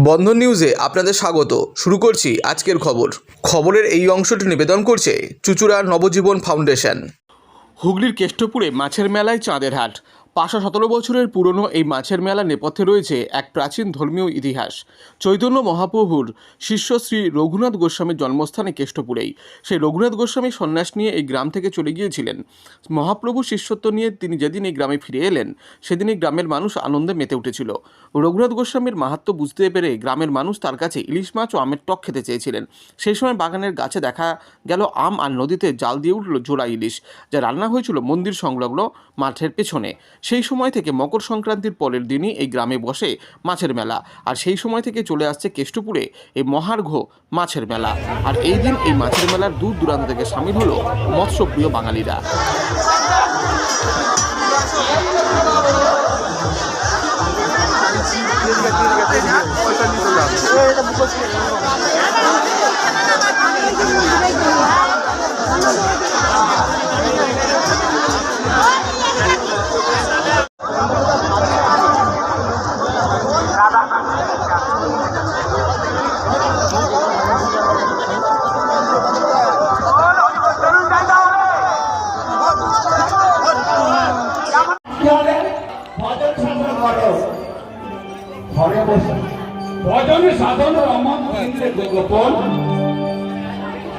বন্ধন নিউজে আপনাদের স্বাগত। শুরু করছি আজকের খবর। খবরের এই অংশটি নিবেদন করছে চুচুড়ার নবজীবন ফাউন্ডেশন। হুগলির কেষ্টপুরে মাছের মেলায় চাঁদের হাট। পাঁচশো সতেরো বছরের পুরনো এই মাছের মেলা নেপথ্যে রয়েছে এক প্রাচীন ধর্মীয় ইতিহাস। চৈতন্য মহাপ্রভুর শিষ্য শ্রী রঘুনাথ গোস্বামীর জন্মস্থানে কেষ্টপুরেই। সেই রঘুনাথ গোস্বামী সন্ন্যাস নিয়ে এই গ্রাম থেকে চলে গিয়েছিলেন। মহাপ্রভু শিষ্যত্ব নিয়ে তিনি যেদিন এই গ্রামে ফিরে এলেন সেদিনই গ্রামের মানুষ আনন্দে মেতে উঠেছিল। রঘুনাথ গোস্বামীর মাহাত্ম্য বুঝতে পেরে গ্রামের মানুষ তার কাছে ইলিশ মাছ ও আমের টক খেতে চেয়েছিলেন। সেই সময় বাগানের গাছে দেখা গেল আম আর নদীতে জাল দিয়ে উঠল জোড়া ইলিশ, যা রান্না হয়েছিল মন্দির সংলগ্ন মাঠের পেছনে। সেই সময় থেকে মকর সংক্রান্তির পরের দিনই এই গ্রামে বসে মাছের মেলা। আর সেই সময় থেকে চলে আসছে কেষ্টপুরে এই মহার্ঘ মাছের মেলা। আর এই দিন এই মাছের মেলার দূর দূরান্ত থেকে সামিল হলো মৎস্যপ্রিয় বাঙালিরা। ভজন সাধন করো। ঘরে বসে। ভজনে সাধন রমন দিলে গোপন।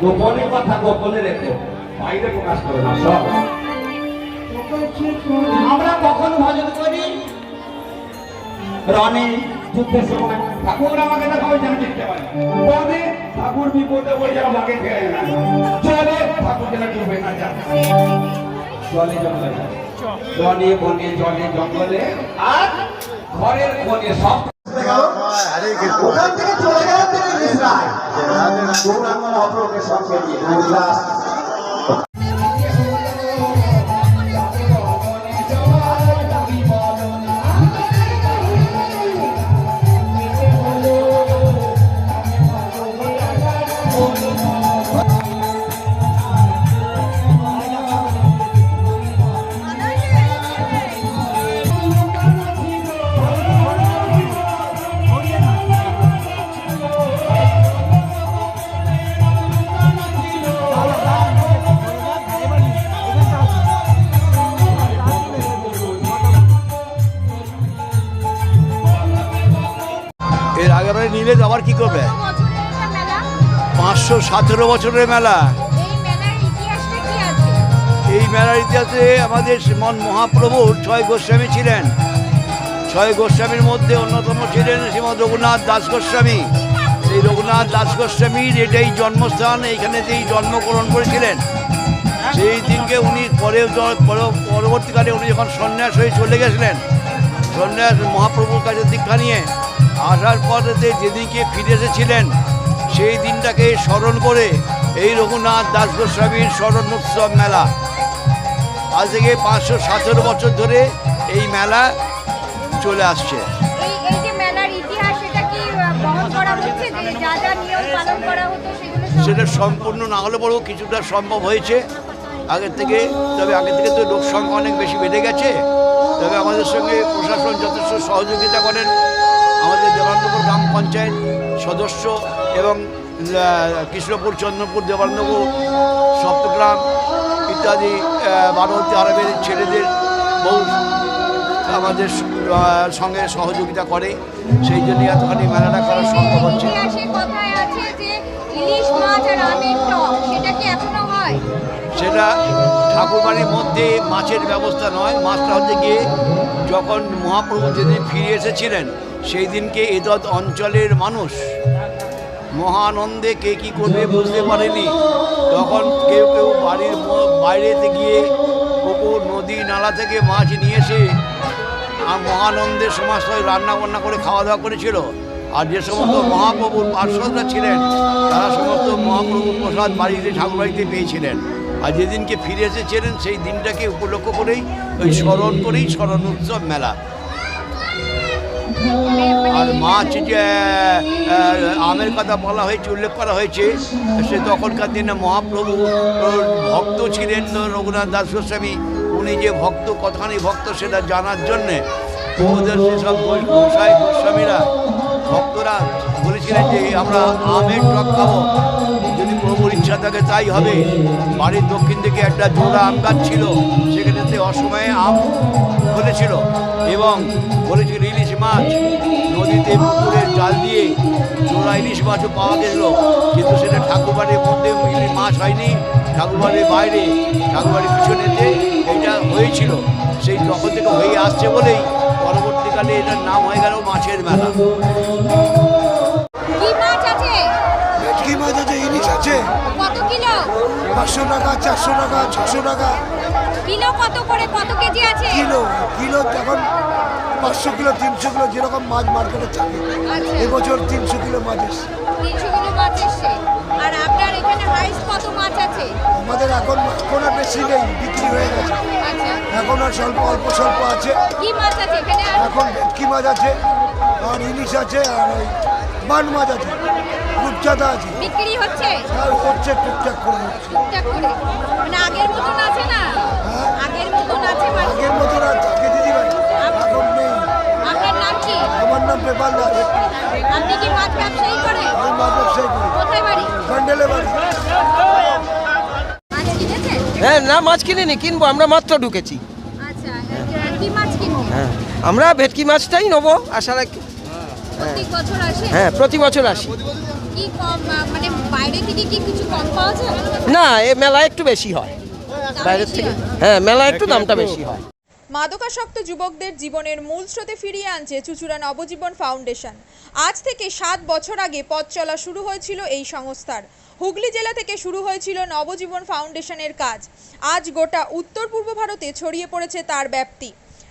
গোপনের কথা গোপনে রেখো। বাইরে প্রকাশ করো না, সব। আমরা কখন ভজন করি? রণে যুদ্ধের সময়। ঠাকুর আমাকে দেখাবো যেন দেখতে পাই পদে ঠাকুর বিপদে বলে যেন আমাকে ফেরে না চলে ঠাকুর যেন ডুবে না যায়। জলে জঙ্গলে বনে বনে জলে জঙ্গলে আর ঘরের কোণে সব ওখান থেকে চলে গেলেন তিনি মিশ্রায় গৌরাঙ্গন অপরকে সঙ্গে নিয়ে। সতেরো বছরের মেলা। এই মেলার ইতিহাসে আমাদের শ্রীমন মহাপ্রভুর ছয় গোস্বামী ছিলেন। ছয় গোস্বামীর মধ্যে অন্যতম ছিলেন শ্রীমদ রঘুনাথ দাস গোস্বামী। এই রঘুনাথ দাস গোস্বামীর এটাই জন্মস্থান এইখানে যেই জন্মগ্রহণ করেছিলেন। সেই দিনকে উনি পরে পর- পরবর্তীকালে উনি যখন সন্ন্যাস হয়ে চলে গেছিলেন সন্ন্যাস মহাপ্রভুর কাছে দীক্ষা নিয়ে আসার পরে যেদিনকে ফিরে এসেছিলেন সেই দিনটাকে স্মরণ করে এই রঘুনাথ দাস গোস্বামীর স্মরণ উৎসব মেলা। আজ থেকে পাঁচশো সতেরো বছর ধরে এই মেলা চলে আসছে। সেটা সম্পূর্ণ না হলে বড় কিছুটা সম্ভব হয়েছে। আগের থেকে তবে আগের থেকে তো লোকসংখ্যা অনেক বেশি বেড়ে গেছে। তবে আমাদের সঙ্গে প্রশাসন যথেষ্ট সহযোগিতা করেন। দেবানন্দপুর গ্রাম পঞ্চায়েত সদস্য এবং কৃষ্ণপুর চন্দ্রপুর দেবানন্দপুর সপ্তগ্রাম ইত্যাদি বারোটি আরবের ছেলেদের বহু আমাদের সঙ্গে সহযোগিতা করে। সেই জন্য এতখানি মেলাটা করা সম্ভব হচ্ছে। সেটা ঠাকুরবাড়ির মধ্যে মাছের ব্যবস্থা নয়। মাছটা হচ্ছে গিয়ে যখন মহাপ্রভু যেদিন ফিরে এসেছিলেন সেই দিনকে এদদ অঞ্চলের মানুষ। মহানন্দে কে কী করবে বুঝতে পারেনি। তখন কেউ কেউ বাড়ির বাইরেতে গিয়ে পুকুর, নদী, নালা থেকে মাছ নিয়ে এসে আর মহানন্দের সমাজ রান্না বান্না করে খাওয়া দাওয়া করেছিল। আর যে সমস্ত মহাপ্রভুর পার্শ্বদরা ছিলেন, তারা সমস্ত মহাপ্রভুর প্রসাদ বাড়িতে, ঠাকুরবাড়িতে পেয়েছিলেন। আর যেদিনকে ফিরে এসেছিলেন, সেই দিনটাকে উপলক্ষ করেই, ওই স্মরণ করেই স্মরণ উৎসব মেলা। মাছ যে আমের কথা বলা হয়েছে, উল্লেখ করা হয়েছে। সে তখনকার দিনে মহাপ্রভু ভক্ত ছিলেন রঘুনাথ দাস গোস্বামী। উনি যে ভক্ত, কতখানি ভক্ত সেটা জানার জন্যে ওদের সেসব গোসাই গোস্বামীরা, ভক্তরা বলেছিলেন যে আমরা আমের টক খাব। যদি প্রভুর ইচ্ছা থাকে তাই হবে। বাড়ির দক্ষিণ দিকে একটা জোড়া আম গাছ ছিল সেখানেতে অসময়ে আম ফলেছিল এবং বলেছিল ইলিশ মাছ। নদীতে পুকুরের জাল দিয়ে জোড়া ইলিশ মাছও পাওয়া গেছিল, কিন্তু সেটা ঠাকুরবাড়ির মধ্যে ইলিশ মাছ হয়নি, ঠাকুরবাড়ির বাইরে, ঠাকুরবাড়ির পিছনেতে এটা হয়েছিল, সেই তখন থেকে হয়ে আসছে বলেই পরবর্তীকালে এটার নাম হয়ে গেল মাছের মেলা। আছে? কত কিলো? পাঁচশো টাকা চারশো টাকা ছশো টাকা। কিলো কত করে? কত কেজি আছে? কিলো কিলো যখন পাঁচশো কিলো তিনশো কিলো যেরকম মাছ মার্কেটে থাকে। আচ্ছা। এবছর তিনশো কিলো মাছ এসছে। তিনশো কিলো মাছ এসছে। আর আপনার এখানে হাইস্ট কত মাছ আছে? আমাদের এখন এখন আর বেশি নেই বিক্রি হয়ে গেছে। আচ্ছা। এখন আর স্বল্প অল্প স্বল্প আছে। কি মাছ আছে এখানে? এখন ভেটকি মাছ আছে আর ইলিশ আছে আর ওই বান মাছ আছে। রূপচাঁদা আছে। বিক্রি হচ্ছে? আর হচ্ছে টুকটাক করে হচ্ছে টুকটাক করে। মানে আগের মতন আছে না? হ্যাঁ। আগের মতন আছে মাছ আগের মতন দিদি ভাই এখন নেই। আপনার নাম কি? আমার নাম পেপার দাস। আপনি কি মাছ ব্যবসায়ী করেন আমি মাছ ব্যবসায়ী করি। কোথায় বাড়ি? প্যান্ডেলে বাড়ি। হ্যাঁ না মাছ কিনিনি কিনবো। আমরা মাত্র ঢুকেছি। আচ্ছা কি মাছ কিনবেন হ্যাঁ আমরা ভেটকি মাছটাই নেব আশা রাখি। প্রত্যেক বছর আসে? হ্যাঁ প্রতি বছর আসি। কি মানে বাইরে থেকে কি কিছু কম পাওয়া যায়? না এ মেলা একটু বেশি হয়। বাইরের থেকে হ্যাঁ। মেলা একটু দামটা বেশি হয়। মাদকাসক্ত যুবকদের জীবনের মূল স্রোতে ফিরিয়ে আনছে চুচুড়া নবজীবন ফাউন্ডেশন। আজ থেকে সাত বছর আগে পথ চলা শুরু হয়েছিল এই সংস্থার। হুগলি জেলা থেকে শুরু হয়েছিল নবজীবন ফাউন্ডেশনের কাজ। আজ গোটা উত্তর পূর্ব ভারতে ছড়িয়ে পড়েছে তার ব্যাপ্তি।